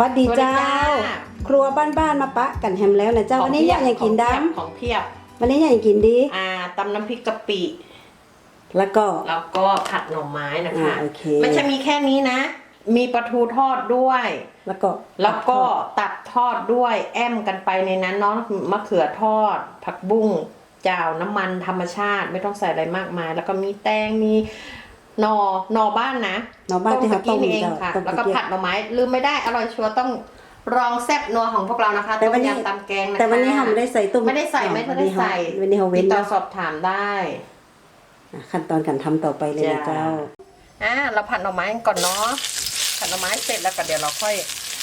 วัสดีเจ้าสวัสดีจ้า ครัวบ้านๆมาปะกันแฮมแล้วนะเจ้า วันนี้อยากยังกินดของเพียบำวันนี้อยากยังกินดี อ่าตำน้ำพริกกะปิ แล้วก็ แล้วก็ผัดหน่อไม้นะคะอ่าโอเคไม่ใช่มีแค่นี้นะ มีปลาทูทอดด้วย แล้วก็ แล้วก็ตัดทอดด้วย แอมกันไปในนั้นเนาะมะเขือทอด ผักบุ้งจ่าวน้ำมันธรรมชาติ ไม่ต้องใส่อะไรมากมาย แล้วก็มีแตงมีห นอหนอบ้านนะหน่อบ้านที่เขาต้มเองเจ้าค่ะ ต้มแล้วก็ตะเกียผับดหน่อไม้ลืมไม่ได้อร่อยชัวร์ต้องรองแซ่บนัวของพวกเรานะคะแต่วันนี้ต้มยำตำแกงนะคะ แต่วันนี้เราไม่ได้ใส่ตุ้มไม่ได้ใส่ไม่ได้ใส่ วันนี้เราเว้ตินดต่อแล้วสอบถามได้อะขั้นตอนการทำต่อไปเลยนะจ้าเจ้า อ่าเราผัดหน่อไม้กันก่อนเนาะผัดหน่อไม้เสร็จแล้วก็เดี๋ยวเราค่อย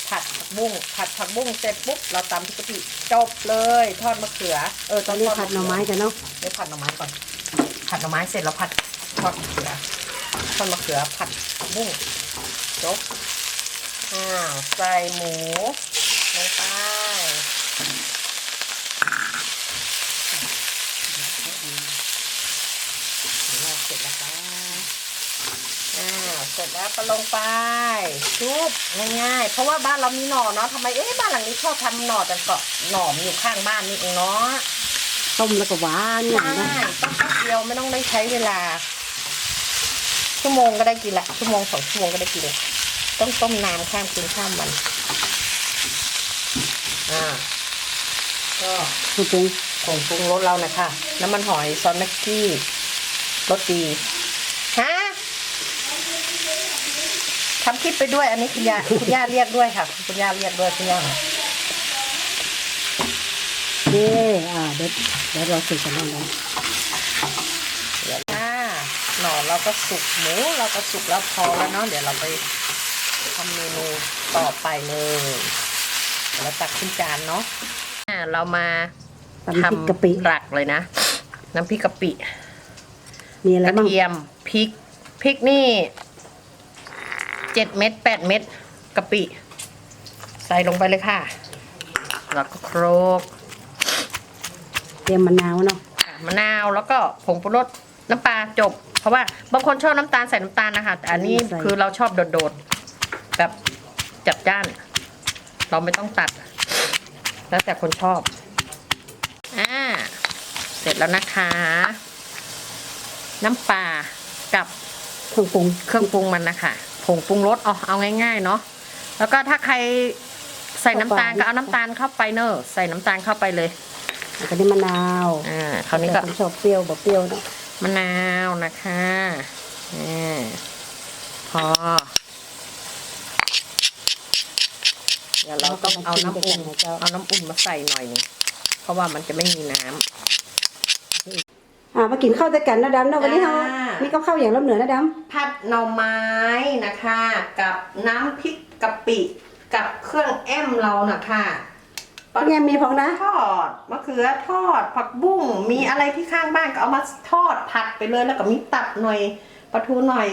ผัดผักบุ้งผัดผักบุ้งเสร็จปุ๊บเราตำพริกกะปิจบเลย ทอดมะเขือ เออตอนนี้ทผัดหน่อไม้กันเนาะ เดี๋ยวผัดหน่อไม้ก่อน ผัดหน่อไม้เสร็จแล้วผัดทอดมะเขือ ทอดมะเขือผัดผักบุ้งจบอ้าวใส่หมูลงไปเสร็จแล้วค่ะอ้าวเสร็จแล้วก็ลงไปชุบง่ายๆ เพราะว่าบ้านเรามีหน่อเนาะทำไมเอ๊ะบ้านหลังนี้ชอบทำหน่อแต่ก็หน่อมันอยู่ข้างบ้านนี่เองเนาะต้มแล้วก็หวานอย่างใช่นะต้องแป๊บเดียวไม่ต้องได้ใช้เวลา ชั่วโมงก็ได้กินละชั่วโมงสองชั่วโมงก็ได้กินละต้องต้มน้ำข้ามคืนข้ามวันอ่าก็คุณปุงผงปรุงรสเรานะคะ น้ำมันหอยซอสแม็กกี้รสดีฮะทำคลิปไปด้วย อันนี้คุณย่าคุณย่าเรียกด้วยค่ะ คุณย่าเรียกด้วยคุณย่าเย้อ่าเดี๋ยวเดี๋ยวเราสึกกันแล้วนะเดี๋ยวถ้า หน่อเราก็สุกหมูเราก็สุกแล้วพอแล้วเนาะเดี๋ยวเราไปทำเมนูต่อไปเลยเดี๋ยวเราตักขึ้นจานเนาะอ่าเรามาตำพริกกะปิหลักเลยนะ น้ำพริกกะปิมีอะไรกระบ้างเทียมพริกพริกนี่เจ็ดเม็ดแปดเม็ดกะปิ ใส่ลงไปเลยค่ะ แล้วก็โครกเตรียมมะนาวเนาะค่ะมะนาวแล้วก็ผงปรุงรส น้ำปลาจบ เพราะว่าบางคนชอบน้ำตาลใส่น้ำตาลนะคะแต่อันนี้คือเราชอบโดดๆแบบจัดจ้าน เราไม่ต้องตัด แล้วแต่คนชอบอ่าเสร็จแล้วนะคะ น้ำปลากับเครื่องปรุงเครื่องปรุงมันนะคะผงปรุงรสเอาเอาง่ายๆเนาะแล้วก็ถ้าใครใส่น้ำตาลก็เอาน้ำตาลเข้าไปเนอะใส่น้ำตาลเข้าไปเลยแล้วก็นี่มะนาวอ่าคราวนี้ก็แต่ผมชอบเปรี้ยวแบบเปรี้ยวเนาะ มะนาวนะคะอ่าพอ เดี๋ยวเราต้องเอาน้ำอุ่นนะเจ้าเอาน้ำอุ่นมาใส่หน่อยหนึงเพราะว่ามันจะไม่มีน้ำอ่ามากินข้าวด้วยกันนะดำเนาะวันนี้เราจ้ามีมีกับข้าวอย่างล้ำเหนือนะดผัดหน่อไม้นะคะ กับน้ำพริกกะปิ กับเครื่องแอมเรานะคะำยังมีพองนะทอดมะเขือทอดผักบุ้งมีอะไรที่ข้างบ้านก็เอามาทอดผัดไปเลยแล้วก็มีตับหน่อยปลาทูหน่อย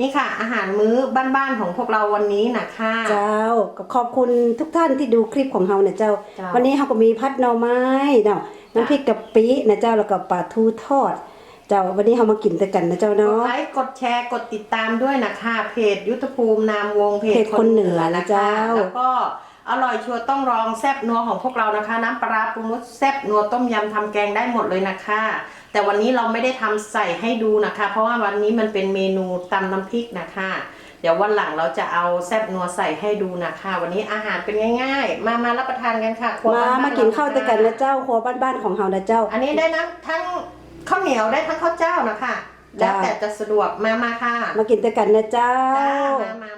นี่ค่ะ อาหารมื้อบ้านๆของพวกเราวันนี้นะคะเจ้าก็ขอบคุณทุกท่านที่ดูคลิปของเราเนี่ยเจ้า เจ้า วันนี้เราก็มีพัดหน่อไม้เนาะน้ำพริกกะปินะเจ้าแล้วก็ปลาทูทอด เจ้าวันนี้เรามากินด้วยกันนะเจ้ากดเนาะไลค์กดแชร์กดติดตามด้วยนะคะ เพจยุทธภูมินามวงเพเพจจคนเหนือนะเจ้า แล้วก็ อร่อยชัวร์ต้องลองแซ่บนัวของพวกเรานะคะ น้ำปลาร้าปรุงรสแซ่บนัวต้มยำทำแกงได้หมดเลยนะคะ แต่วันนี้เราไม่ได้ทำใส่ให้ดูนะคะ เพราะว่าวันนี้มันเป็นเมนูตำน้ำพริกนะคะ เดี๋ยววันหลังเราจะเอาแซ่บนัวใส่ให้ดูนะคะ วันนี้อาหารเป็นง่าย ๆ มามารับประทานกันค่ะครัวมาบ้ๆมากินข้าวด้วยกันเรนะเจ้าครัวบ้านๆของเรานะเจ้า อันนี้ได้นะทั้งข้าวเหนียวได้ทั้งข้าวเจ้านะคะ แล้วจ้า แต่จะสะดวกมามาค่ะมากินด้วยกันนะเจ้า จ้ามามา